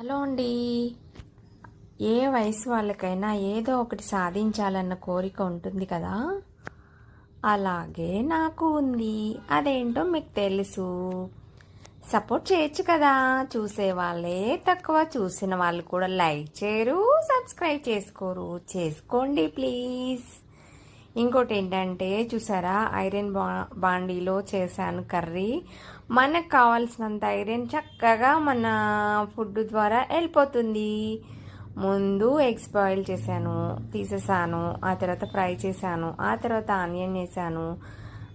Hello అండి. ఏ వయసు వాళ్ళకైనా ఏదో ఒకటి సాధించాలన్న కోరిక ఉంటుంది కదా? అలాగే నాకు ఉంది. అదేంటో మీకు తెలుసు. సపోర్ట్ చేయొచ్చు కదా. చూసే వాళ్ళే తక్కువ చూసిన వాళ్ళు కూడా లైక్ చేయరు సబ్స్క్రైబ్ చేసుకోరు. చేసుకోండి ప్లీజ్. ఇంకోటి ఏంటంటే చూసారా ఐరన్ బా బాండీలో చేశాను కర్రీ. మనకు కావాల్సినంత ఐరన్ చక్కగా మన ఫుడ్ ద్వారా వెళ్ళిపోతుంది. ముందు ఎగ్స్ బాయిల్ చేశాను తీసేసాను ఆ తర్వాత ఫ్రై చేశాను ఆ తర్వాత ఆనియన్ వేసాను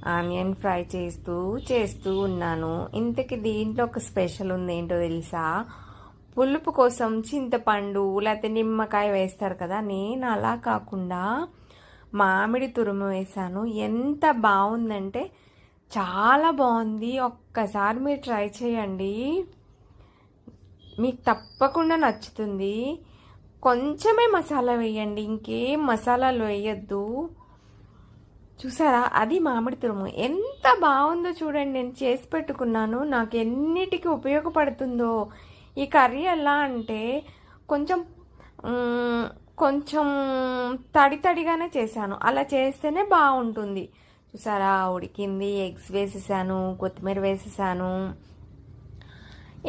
ఆనియన్ ఫ్రై చేస్తూ చేస్తూ ఉన్నాను. ఇంతకి దీంట్లో ఒక స్పెషల్ ఉంది ఏంటో తెలుసా? పులుపు కోసం చింతపండు లేకపోతే నిమ్మకాయ వేస్తారు కదా నేను అలా కాకుండా మామిడి తురుము వేసాను. ఎంత బాగుందంటే చాలా బాగుంది. ఒక్కసారి మీరు ట్రై చేయండి. మీకు తప్పకుండా నచ్చుతుంది. కొంచెమే మసాలా వేయండి. ఇంకేం మసాలాలు వేయద్దు. చూసారా? అది మామిడి తురుము. ఎంత బాగుందో చూడండి. నేను చేసి పెట్టుకున్నాను. నాకు ఎన్నిటికి ఉపయోగపడుతుందో. ఈ కర్రీ ఎలా అంటే కొంచెం కొంచెం తడి తడిగానే చేశాను. అలా చేస్తేనే బాగుంటుంది. చూసారా ఉడికింది ఎగ్స్ వేసేసాను కొత్తిమీర వేసేసాను.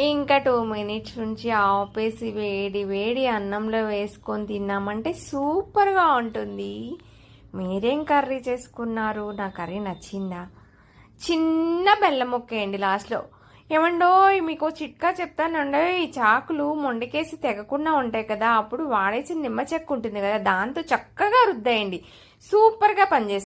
ఇంకా టూ మినిట్స్ నుంచి ఆపేసి వేడి వేడి అన్నంలో వేసుకొని తిన్నామంటే సూపర్గా ఉంటుంది. మీరేం కర్రీ చేసుకున్నారు? నా కర్రీ నచ్చిందా? చిన్న బెల్లం ముక్కేయండి లాస్ట్లో. ఏమండో మీకు చిట్కా చెప్తానండో ఈ చాకులు మొండకేసి తెగకుండా ఉంటాయి కదా అప్పుడు వాడేసిన నిమ్మ చెక్క ఉంటుంది కదా దాంతో చక్కగా రుద్దేయండి. సూపర్గా పనిచేస్తుంది.